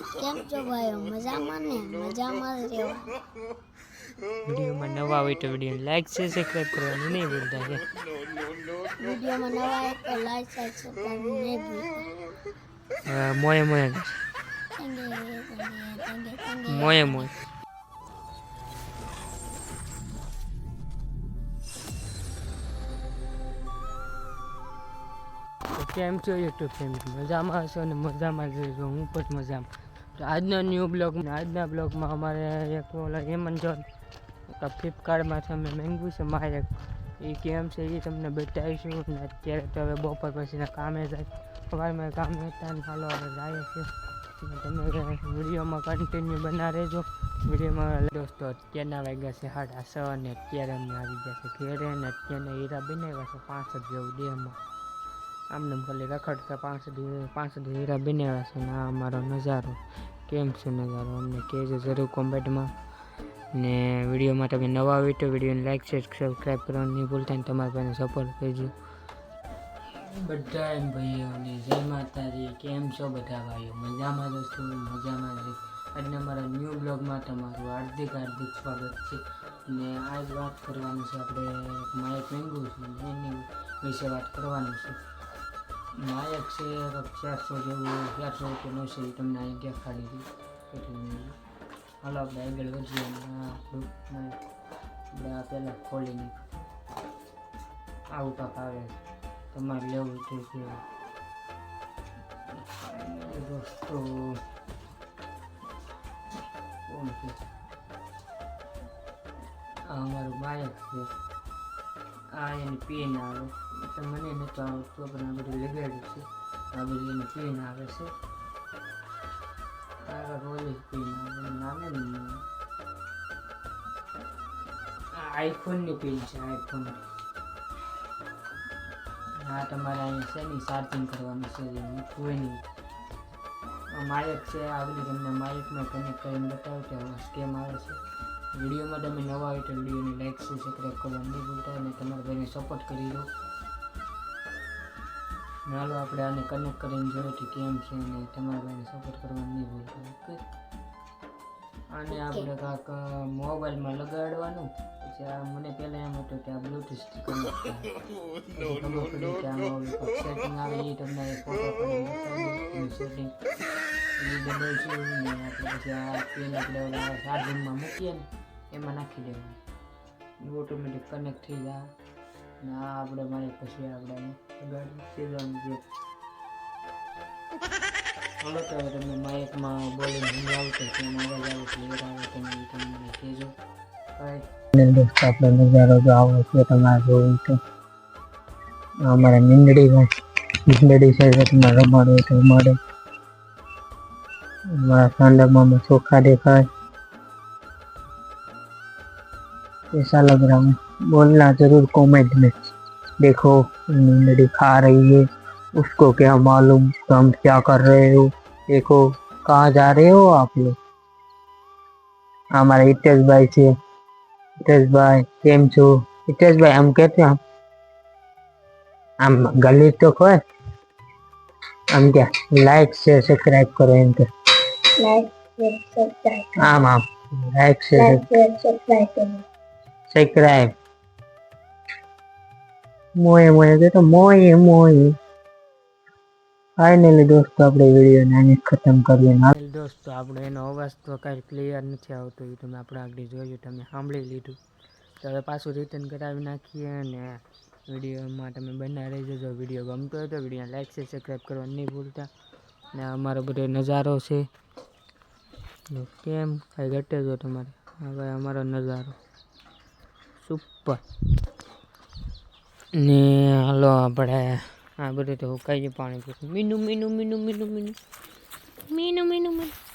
કેમ છો ભાઈઓ? મજામાં ને? મજામાં જ રહેવા. વિડીયોમાં નવા હોય તો વીડિયો લાઈક છે સબસ્ક્રાઈબ કરવાનું નહીં ભૂલતા કે. વિડીયોમાં નવા હોય તો લાઈક સબસ્ક્રાઈબ નહીં ભૂલતા. મોય મોય મોએ તો કેમ છો યુટ્યુબ ફેમિલી મજામાં હશો ને? મજામાં જ હું પણ મજામાં. આજના ન્યૂ બ્લોગ આજના બ્લોગમાં અમારે એક ઓલા જોન ફ્લિપકાર્ટમાંથી અમે મેંગ્યું છે મારે એ કેમ છે એ તમને બતાવીશું. ને અત્યારે તો હવે બપોર પછીના કામે જાય. સવારમાં કામે હતા ને હાલો હવે જાય છે. તમે વિડીયોમાં કન્ટિન્યુ બના રહેજો. વિડીયોમાં દોસ્તો, અત્યારના વાગ્યા છે સાડા છ અને અત્યારે અમે આવી ગયા છે ઘેરે ને અત્યારના હીરા બનાવ્યા છે પાંચ જેવું ડેમાં આમને આમ ખાલી રખડતા પાંચ પાંસઠ હીરા બનાવ્યા છે ને આ અમારો નજારો, કેમ છે નજારો? અમને કહેજો જરૂર કોમેન્ટમાં. ને વિડીયોમાં તમે નવા હોય તો વિડીયોને લાઈક શેર સબસ્ક્રાઈબ કરવાનું નહીં ભૂલતા ને તમારા પાસે સપોર્ટ કરજો. બધા એમ ભાઈઓને જય માતાજી. કેમ છો બધા ભાઈઓ? મજામાં જ છો? મજામાં જ. આજના મારા ન્યૂ બ્લોગમાં તમારું હાર્દિક હાર્દિક સ્વાગત છે. ને આજ વાત કરવાનું છે આપણે માયક મેંગું છે એની વિશે વાત કરવાનું છે. માયક છે ચારસો જેવું, ચારસો રૂપિયાનો છે, એ તમને અહીં દેખાડી દઉં એટલે હાલો, આપણે આગળ વધીએ આ આપણું આ પહેલાં ખોલીને આવું કાંક આવે. તમારે લેવું છે કે દોસ્તો. કોણ છે? આ અમારું માયક છે. આ એને પેન આવે. એ તો મને નતો આવડતું પણ આ બધું લગાડ્યું છે. આ બધું એને પેન આવે છે. આ રોલી પેન આવે. નામે આઈફોનની પેન છે આઈફોન હા તમારે અહીંયા છે ને ચાર્જિંગ કરવાનું છે. કોઈ નહીં. માયક છે, આ બધું તમને માયકમાં કનેક્ટ કરીને બતાવો કે સ્કેમ આવે છે. વિડીયોમાં તમે નવા હોય તો વિડીયોને લાઈક છે સબસ્ક્રાઈબ કરવાનું નહીં ભૂલતા અને તમારા ભાઈને સપોર્ટ કરી દો. હાલો આપણે આને કનેક્ટ કરીને જોઈએ કે કેમ છે અને તમારા ભાઈને સપોર્ટ કરવાનું નહીં ભૂલતા. ઓકે? આને આપણે કાંક મોબાઈલમાં લગાડવાનું. પછી આ મને પહેલાં એમ હતું કે આ બ્લૂટૂથ કનેક્ટ સેટિંગ આવે એ તમને સેટિંગ એ દબાવીશું ને આપણે પછી આ પેન આપણે ચાર્જિંગમાં મૂકીએ ને. એમાં નાખી દેવાનું. ઓટોમેટિક કનેક્ટ થઈ જાય. ને આ આપણે મારી પછી આપણે સીધવાનું જે હાલો, તો તમે માઇકમાં બોલીને સમજાવો કે અવાજ આવે ક્લિયર આવે તમે એ તમે મને કહેજો. આપણો નજારો જો આવો છે, તમારે જોવું તો અમારા મીંદડીમાં નીંદડી છે તમારે રમાડવું તો રમાડે. અમારા સાંડામાં ચોખા દેખાય. कैसा लग रहा हूँ। बोलना ज़रूर कमेंट में। देखो उन्होंने दिखा रही है। उसको क्या मालूम तुम क्या कर रहे हो? देखो कहाँ जा रहे हो आप लोग? हमारे हितेश भाई से। हितेश भाई केम छो? हितेश भाई हम कहते हैं हम गली तो खोए हम क्या? लाइक से सब्सक्राइब करो इनके। लाइक से सब्सक्राइब हाँ हाँ लाइक से सब्सक्राइब करो। મોએ મોએ કે તો મોએ મોએ ફાઇનલી દોસ્તો, આપણે વીડિયો આને ખતમ કરીએ ને. દોસ્તો, આપણે એનો અવાજ તો કાંઈ ક્લિયર નથી આવતો, એ તમે આપણે આગળ જોયું, તમે સાંભળી લીધું. તો હવે પાછું રિટર્ન કરાવી નાખીએ અને વિડીયોમાં તમે બના રહી જજો વીડિયો ગમતો હોય તો વીડિયો લાઈક છે સબસ્ક્રાઈબ કરવા નહીં ભૂલતા. ને અમારો બધો નજારો છે. કેમ? કાંઈ ઘટે જો તમારે. હવે અમારો નજારો. સુપર ને હાલો આપણે આ બધું તો ઉકાઈ ગયું પાણી મીનું મીનું મીનું મીનું મીનું. મીનું મીનું મીનું.